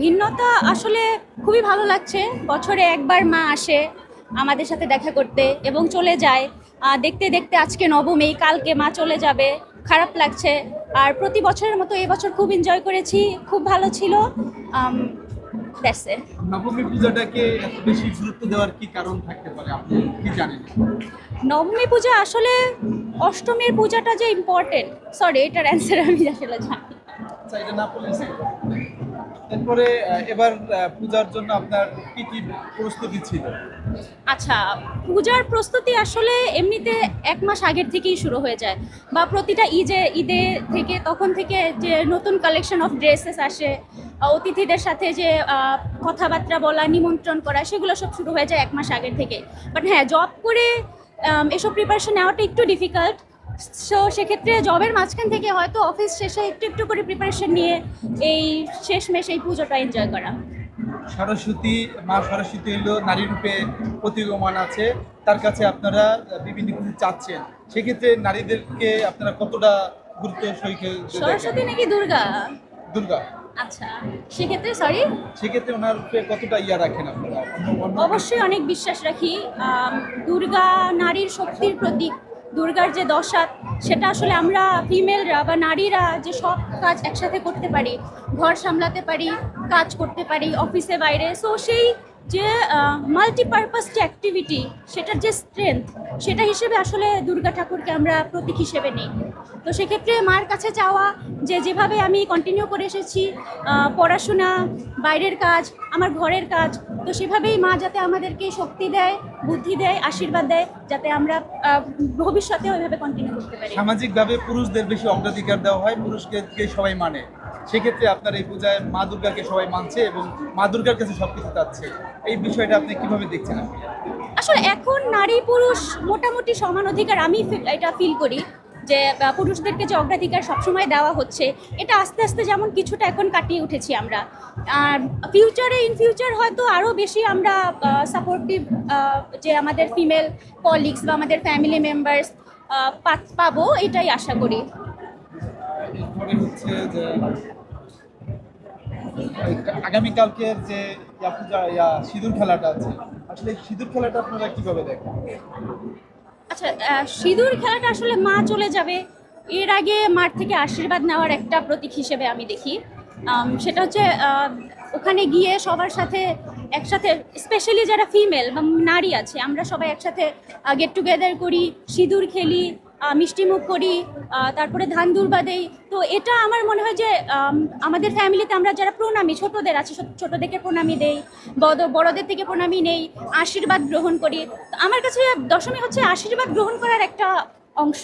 ভিন্নতা আসলে খুবই ভালো লাগছে। বছরে একবার মা আসে আমাদের সাথে দেখা করতে এবং চলে যায়। দেখতে দেখতে আজকে নবমী কালকে মা চলে যাবে। খারাপ লাগছে। আর প্রতি বছরের মতো এবছর খুব এনজয় করেছি খুব ভালো ছিল। নবমী পূজাটাকে বেশি গুরুত্ব দেওয়ার কি কারণ থাকতে পারে? আপনি কি জানেন? নবমী পূজা আসলে অষ্টমীর পূজাটা যে ইম্পর্টেন্ট সরি এটার অ্যান্সার আমি আসলে জানি। আচ্ছা এটা না এরপরে এবার পূজার জন্য আপনার কি কি প্রস্তুতি ছিল? আচ্ছা পূজার প্রস্তুতি আসলে এমনিতে এক মাস আগের থেকেই শুরু হয়ে যায়। বা প্রতিটা ঈদে ঈদে থেকে, তখন থেকে যে নতুন কালেকশন অফ ড্রেসেস আসে অতিথিদের সাথে যে কথাবার্তা বলা, নিমন্ত্রণ করা, সেগুলো সব শুরু হয়ে যায় এক মাস আগের থেকে। বাট হ্যাঁ জব করে এসব প্রিপারেশন নেওয়াটা একটু ডিফিকাল্ট সো সেক্ষেত্রে জবের মাঝখান থেকে হয়তো অফিস শেষে একটু একটু করে প্রিপারেশন নিয়ে এই শেষমেশ এই পুজোটা এনজয় করা। সরস্বতী মা সরস্বতী হইল নারী রূপে প্রতিগমান আছে। তার কাছে আপনারা বিভিন্ন কিছু চাচ্ছেন। সেক্ষেত্রে নারীদেরকে আপনারা কতটা গুরুত্ব সহিত সরস্বতী নাকি দুর্গা? দুর্গা। আচ্ছা সেক্ষেত্রে সরি সেক্ষেত্রে ওনার কতটা ইয়া রাখেন আপনারা? অবশ্যই অনেক বিশ্বাস রাখি। দুর্গা নারীর শক্তির প্রতীক দুর্গার যে দশাত সেটা আসলে আমরা ফিমেলরা বা নারীরা যে সব কাজ একসাথে করতে পারি, ঘর সামলাতে পারি, কাজ করতে পারি অফিসে বাইরে। সো সেই যে মাল্টিপারপাস যে অ্যাক্টিভিটি সেটার যে স্ট্রেংথ সেটা হিসেবে আসলে দুর্গা ঠাকুরকে আমরা প্রতীক হিসেবে নিই। তো সেক্ষেত্রে মার কাছে চাওয়া যে যেভাবে আমি কন্টিনিউ করে এসেছি পড়াশোনা বাইরের কাজ আমার ঘরের কাজ তো সেভাবেই মা যাতে আমাদেরকে শক্তি দেয় বুদ্ধি দেয় আশীর্বাদ দেয় যাতে আমরা আহ, ভবিষ্যতেও এভাবে কন্টিনিউ করতে পারি। সামাজিকভাবে পুরুষদের বেশি অগ্রাধিকার দেওয়া হয় পুরুষকে সবাই মানে। সেক্ষেত্রে আপনার এই পূজায় মা দুর্গাকে সবাই মানছে এবং মা দুর্গার কাছে সবকিছু চাচ্ছে। এই বিষয়টা আপনি কীভাবে দেখছেন? আপনি আসলে এখন নারী পুরুষ মোটামুটি সমান অধিকার আমি এটা ফিল করি যে পুরুষদেরকে যে অগ্রাধিকার সবসময় দেওয়া হচ্ছে এটা আস্তে আস্তে যেমন কিছুটা এখন কাটিয়ে উঠেছি আমরা। আর ফিউচারে ইন ফিউচার হয়তো আরও বেশি আমরা সাপোর্টিভ যে আমাদের ফিমেল কলিগস বা আমাদের ফ্যামিলি মেম্বার্স পাবো এটাই আশা করি। হচ্ছে আগামীকালকের যে সিঁদুর খেলাটা আছে, আসলে সিঁদুর খেলাটা আপনারা কীভাবে দেখেন? আচ্ছা সিঁদুর খেলাটা আসলে মা চলে যাবে। এর আগে মার থেকে আশীর্বাদ নেওয়ার একটা প্রতীক হিসেবে আমি দেখি। সেটা হচ্ছে ওখানে গিয়ে সবার সাথে একসাথে স্পেশালি যারা ফিমেল বা নারী আছে, আমরা সবাই একসাথে গেট টুগেদার করি, সিঁদুর খেলি মিষ্টিমুখ করি তারপরে ধান দুর্বা দেই। তো এটা আমার মনে হয় যে আমাদের ফ্যামিলিতে আমরা যারা প্রণামী, ছোটদের আছে ছোটোদের ছোটদেরকে প্রণামী দেই, বড় বড়দের থেকে প্রণামী নেই, আশীর্বাদ গ্রহণ করি। আমার কাছে দশমী হচ্ছে আশীর্বাদ গ্রহণ করার একটা অংশ।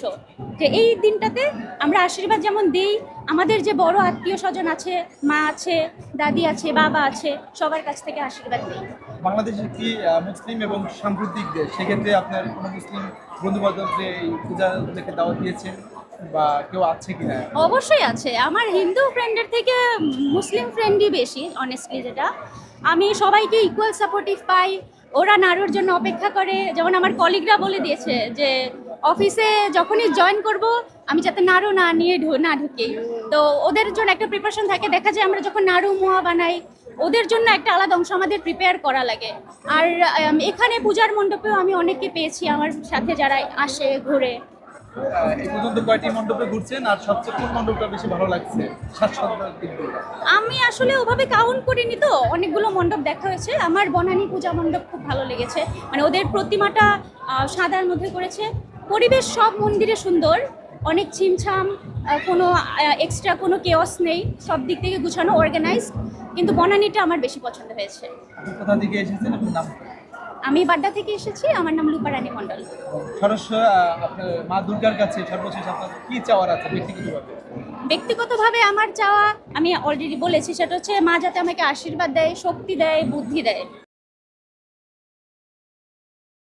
যে এই দিনটাতে আমরা আশীর্বাদ যেমন দেই আমাদের যে বড় আত্মীয় স্বজন আছে মা আছে দাদি আছে বাবা আছে সবার কাছ থেকে আশীর্বাদ দিই বাংলাদেশ একটি মুসলিম এবং সাম্প্রতিক দেশ সেক্ষেত্রে আপনার কোনো মুসলিম বন্ধু বান্ধবকে এই পূজা দেখে দাওয়াত দিয়েছেন বা কেউ আছে কিনা? অবশ্যই আছে। আমার হিন্দু ফ্রেন্ডের থেকে মুসলিম ফ্রেন্ডই বেশি অনেস্টলি যেটা। আমি সবাইকে ইকুয়াল সাপোর্টিভ পাই। ওরা নাড়ুর জন্য অপেক্ষা করে। যেমন আমার কলিগরা বলে দিয়েছে যে অফিসে যখনই জয়েন করব আমি যাতে নাড়ু না নিয়ে ঢু না ঢুকি। তো ওদের জন্য একটা প্রিপারেশন থাকে দেখা যায় আমরা যখন নাড়ু মোয়া বানাই ওদের জন্য একটা আলাদা অংশ আমাদের প্রিপেয়ার করা লাগে। আর এখানে পূজার মণ্ডপেও আমি অনেককে পেয়েছি আমার সাথে যারা আসে ঘুরে। আমি আসলে ওভাবে কাউন্ট করিনি তো অনেকগুলো মণ্ডপ দেখা হয়েছে। আমার বনানী পূজা মণ্ডপ খুব ভালো লেগেছে। মানে ওদের প্রতিমাটা সাদার মধ্যে করেছে। পরিবেশ সব মন্দিরে সুন্দর। অনেক ছিমছাম কোনো এক্সট্রা কোনো কেওস নেই। সব দিক থেকে গুছানো অর্গানাইজ কিন্তু বনানীটা আমার বেশি পছন্দ হয়েছে। কোথা থেকে এসেছেন? আপনার নাম? আমি বাড্ডা থেকে এসেছি। আমার নাম মণ্ডল। সরস্ব আহ, আপনার মা দুর্গার কাছে সর্বশেষ আপনার কি চাওয়ার আছে ব্যক্তিগতভাবে? ব্যক্তিগতভাবে আমার চাওয়া আমি অলরেডি বলেছি সেটা হচ্ছে মা যাতে আমাকে আশীর্বাদ দেয় শক্তি দেয় বুদ্ধি দেয়।